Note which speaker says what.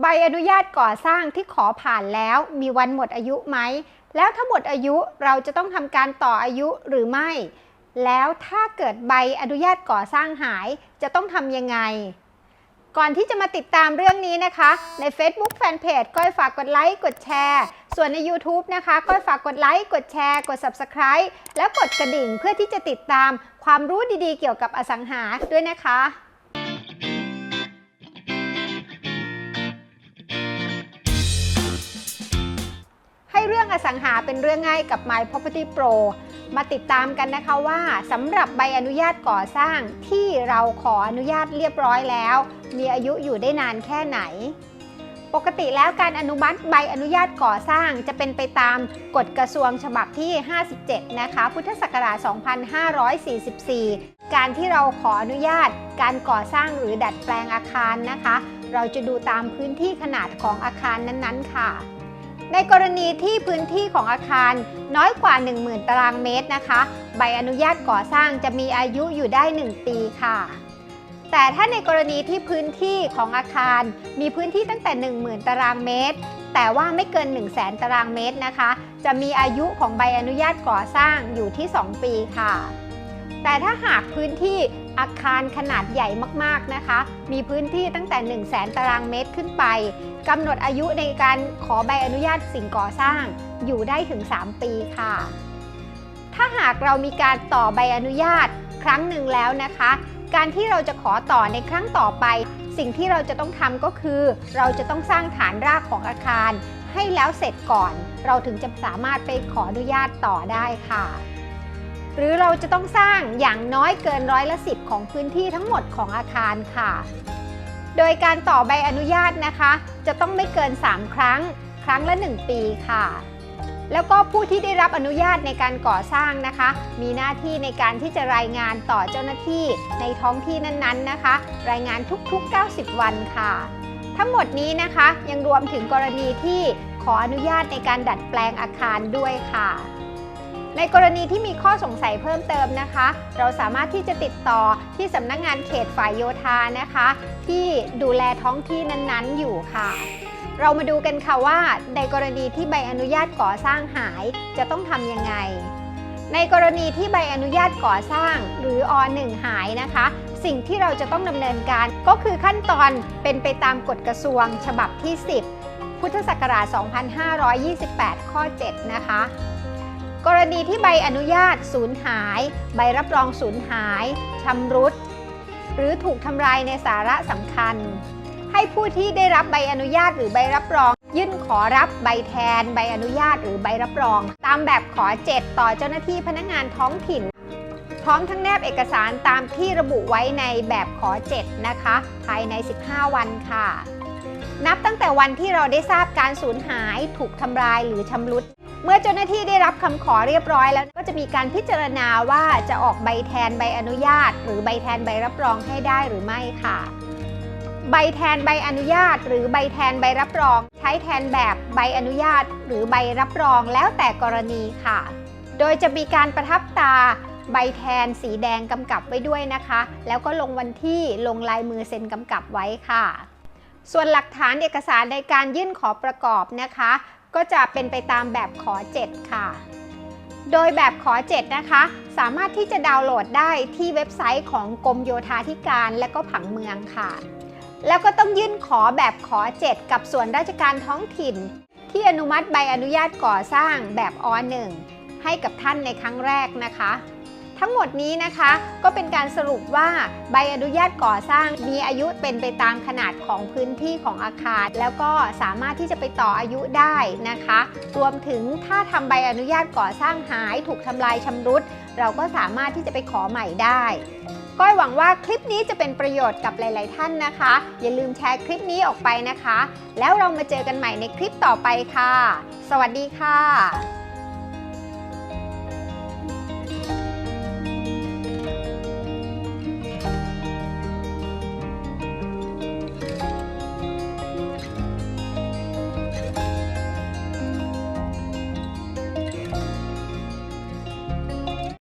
Speaker 1: ใบอนุญาตก่อสร้างที่ขอผ่านแล้วมีวันหมดอายุไหม แล้วถ้าหมดอายุเราจะต้องทำการต่ออายุหรือไม่ แล้วถ้าเกิดใบอนุญาตก่อสร้างหายจะต้องทำยังไง ก่อนที่จะมาติดตามเรื่องนี้นะคะ ใน Facebook Fanpage ก้อยฝากกดไลค์กดแชร์ ส่วนใน YouTube นะคะ ก้อยฝากกดไลค์กดแชร์กด Subscribe แล้วกดกระดิ่งเพื่อที่จะติดตามความรู้ดีๆ เกี่ยวกับอสังหาด้วยนะคะ สังหาเป็นเรื่องง่ายกับ My Property Pro มาติดตามกันนะคะว่าสำหรับใบอนุญาตก่อสร้างที่เราขออนุญาตเรียบร้อยแล้ว มีอายุอยู่ได้นานแค่ไหน ปกติแล้วการอนุมัติใบอนุญาตก่อสร้างจะเป็นไปตามกฎกระทรวงฉบับที่ 57 นะคะ พุทธศักราช 2544 การที่เราขออนุญาตการก่อสร้างหรือดัดแปลงอาคารนะคะ เราจะดูตามพื้นที่ขนาดของอาคารนั้นๆ ค่ะ ในกรณีที่พื้นที่ของอาคารน้อยกว่า 10,000 ตารางเมตรนะคะ ใบอนุญาตก่อสร้างจะมีอายุอยู่ได้ 1 ปีค่ะ แต่ถ้าในกรณีที่พื้นที่ของอาคารมีพื้นที่ตั้งแต่ 10,000 ตารางเมตร แต่ว่าไม่เกิน 1 0 0 0 0แตารางเมตรนะคะ จะมีอายุของใบอนุญาตก่อสร้างอยู่ที่ 2 ปีค่ะ แต่ถ้าหากพื้นที่อาคารขนาดใหญ่มากๆนะคะ มีพื้นที่ตั้งแต่ 1 0 0 0 0แตารางเมตรขึ้นไปกำหนดอายุในการขอใบอนุญาตสิ่งก่อสร้างอยู่ได้ถึง 3 ปีค่ะ ถ้าหากเรามีการต่อใบอนุญาตครั้งหนึ่งแล้วนะคะ การที่เราจะขอต่อในครั้งต่อไป สิ่งที่เราจะต้องทำก็คือ เราจะต้องสร้างฐานรากของอาคาร ให้แล้วเสร็จก่อน เราถึงจะสามารถไปขออนุญาตต่อได้ค่ะ หรือเราจะต้องสร้างอย่างน้อยเกินร้อยละสิบของพื้นที่ทั้งหมดของอาคารค่ะ โดยการต่อใบอนุญาตนะคะ จะต้องไม่เกิน 3 ครั้ง ครั้งละ 1 ปีค่ะ แล้วก็ผู้ที่ได้รับอนุญาตในการก่อสร้างนะคะ มีหน้าที่ในการที่จะรายงานต่อเจ้าหน้าที่ในท้องที่นั้น ๆนะคะ รายงานทุกๆ 90 วันค่ะ ทั้งหมดนี้นะคะยังรวมถึงกรณีที่ขออนุญาตในการดัดแปลงอาคารด้วยค่ะ ในกรณีที่มีข้อสงสัยเพิ่มเติมนะคะ เราสามารถที่จะติดต่อที่สำนักงานเขตฝ่ายโยธานะคะ ที่ดูแลท้องที่นั้นๆอยู่ค่ะเรามาดูกันค่ะว่าในกรณีที่ใบอนุญาตก่อสร้างหายจะต้องทำยังไง ในกรณีที่ใบอนุญาตก่อสร้างหรืออ1หายนะคะ สิ่งที่เราจะต้องดำเนินการก็คือขั้นตอนเป็นไปตามกฎกระทรวงฉบับที่ 10 พุทธศักราช 2528 ข้อ 7 นะคะ กรณีที่ใบอนุญาตสูญหาย ใบรับรองสูญหายชำรุด หรือถูกทำลายในสาระสำคัญ ให้ผู้ที่ได้รับใบอนุญาตหรือใบรับรอง ยื่นขอรับใบแทน ใบอนุญาตหรือใบรับรอง ตามแบบขอ 7 ต่อเจ้าหน้าที่พนักงานท้องถิ่น พร้อมทั้งแนบเอกสารตามที่ระบุไว้ในแบบขอ 7 นะคะ ภายใน 15 วันค่ะ นับตั้งแต่วันที่เราได้ทราบการสูญหาย ถูกทำลายหรือชำรุด เมื่อเจ้าหน้าที่ได้รับคำขอเรียบร้อยแล้วก็จะมีการพิจารณาว่าจะออกใบแทนใบอนุญาต หรือใบแทนใบรับรองให้ได้หรือไม่ค่ะ ใบแทนใบอนุญาต หรือใบแทนใบรับรอง ใช้แทนแบบใบอนุญาต หรือใบรับรองแล้วแต่กรณีค่ะ โดยจะมีการประทับตาใบแทนสีแดงกำกับไว้ด้วยนะคะ แล้วก็ลงวันที่ลงลายมือเซ็นกำกับไว้ค่ะ ส่วนหลักฐานเอกสารในการยื่นขอประกอบนะคะ ก็จะเป็นไปตามแบบขอ 7 ค่ะ โดยแบบขอ 7 นะคะ สามารถที่จะดาวน์โหลดได้ที่เว็บไซต์ของกรมโยธาธิการและก็ผังเมืองค่ะ แล้วก็ต้องยื่นขอแบบขอ 7 กับส่วนราชการท้องถิ่น ที่อนุมัติใบอนุญาตก่อสร้างแบบอ 1 ให้กับท่านในครั้งแรกนะคะ ทั้งหมดนี้นะคะก็เป็นการสรุปว่าใบอนุญาตก่อสร้างมีอายุเป็นไปตามขนาดของพื้นที่ของอาคาร แล้วก็สามารถที่จะไปต่ออายุได้นะคะ รวมถึงถ้าทำใบอนุญาตก่อสร้างหาย ถูกทำลายชำรุด เราก็สามารถที่จะไปขอใหม่ได้ก้อยหวังว่าคลิปนี้จะเป็นประโยชน์กับหลาย ๆ ท่านนะคะ อย่าลืมแชร์คลิปนี้ออกไปนะคะ แล้วเรามาเจอกันใหม่ในคลิปต่อไปค่ะ สวัสดีค่ะ